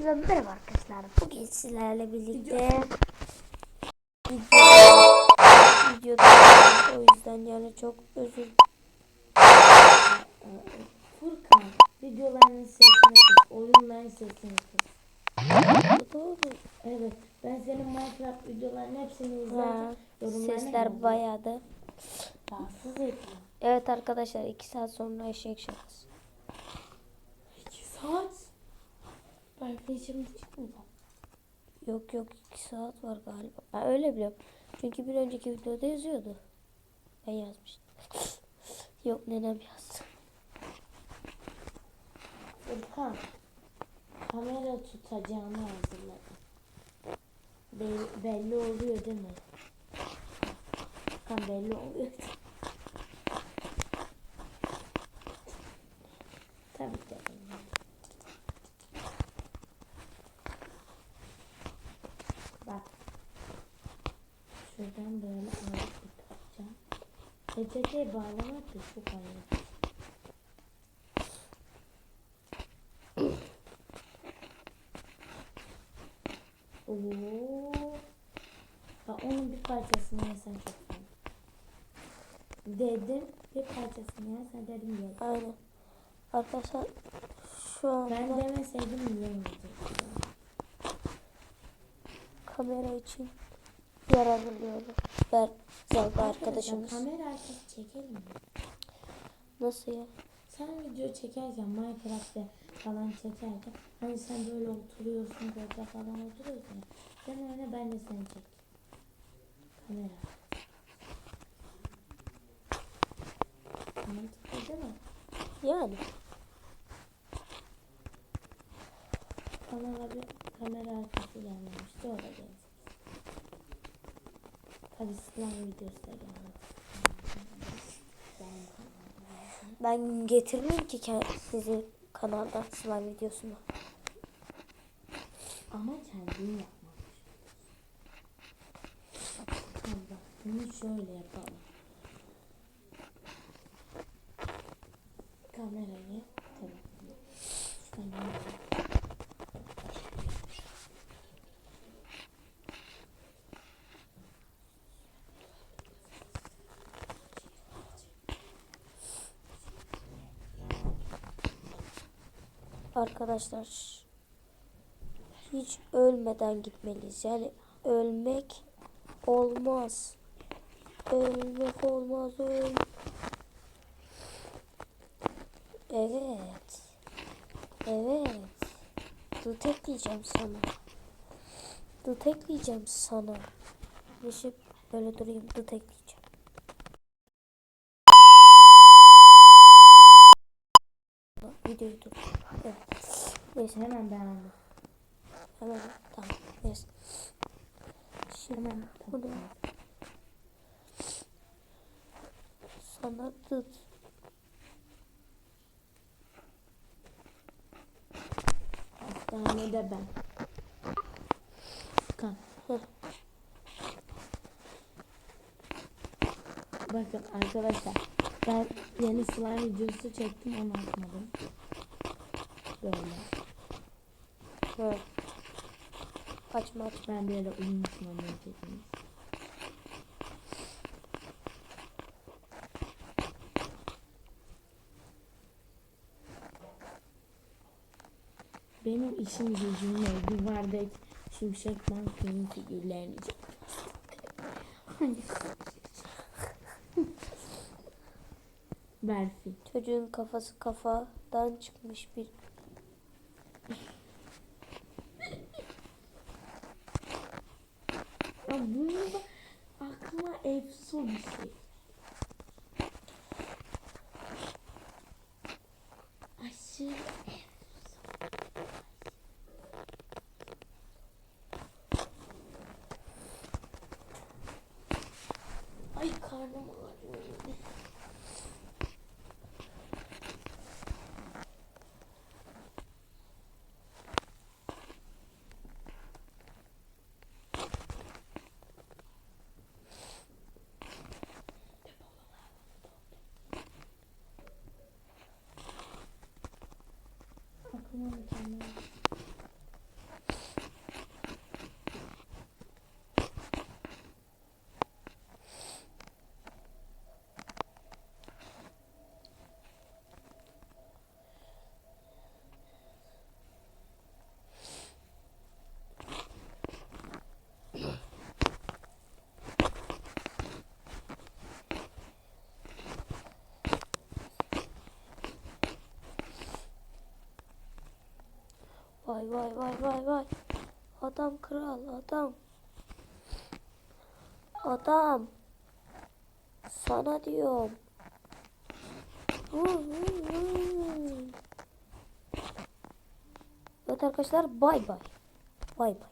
Hepinize merhaba arkadaşlar. Bugün sizlerle birlikte video videoda o yüzden yani çok özür Furkan videoların sesini kıs, oyunların sesini kıs. Doğru. Evet, ben senin Minecraft videoların hepsini izlerken sesler bayağı da. rahatsız ediyor. Evet arkadaşlar 2 saat sonra eşek şakası. İki saat. Belki şimdi çıkmayacak. Yok yok 2 saat var galiba. Ben öyle biliyorum. Çünkü bir önceki videoda yazıyordu. Ben yazmıştım. Yok nenem yazdı. Furkan, kamera tutacağını hazırladım. Belli, belli oluyor değil mi? Furkan belli oluyor. Şuradan böyle alıp yapacağım. Peçeteye bağlamak da çok önemli. Oo. Ha, onun bir parçasını yesen çok fena. Dedim bir parçasını yesen dedim gel. Aynen. Arkadaşlar şu anda Ben demeseydim yiyemeyecektim. kamera için yer hazırlıyorum. Ver Zalda arkadaşımız. Kamera arkası çekelim mi? Nasıl ya? Sen video çekerken Minecraft'te falan çekerken hani sen böyle oturuyorsun burada falan oturuyorsun. Sen öyle ben de seni çek. Kamera. Mantıklı değil mi? Yani. Kanala bir kamera arkası gelmemişti orada gelecek. Tabi slime videosu da. Ben getirmeyeyim ki sizi kanalda slime videosunu. Ama kendin yapmamış. Tamam bunu şöyle yapalım. Kamerayı telefonu. Şuradan yapalım. Arkadaşlar hiç ölmeden gitmeliyiz. Yani ölmek olmaz. Ölmek olmaz. Öl. Evet. Evet. Dut ekleyeceğim sana. Dut ekleyeceğim sana. Yeşil böyle durayım. Dut Videoyu dur. Evet. Neyse Hemen beğendim. hemen tamam. Neyse. Şimdi Hemen bunu sana tut. Hastanede ben. Heh. Bakın arkadaşlar ben yeni slime videosu çektim onu atmadım. Böyle. Hı. Açma açma. Ben bir yere uyumuşum onu çekmiş. Benim işim gücüm ne? Duvarda şimşek mankenin figürlerini? Berfi. Çocuğun kafası kafadan çıkmış bir Ya bunu da aklıma efso bir şey. Aşırı. Ay karnım Aklıma mükemmel. Vay vay vay vay vay. Adam kral adam. Adam. Sana diyorum. Evet arkadaşlar bay bay. Bay bay.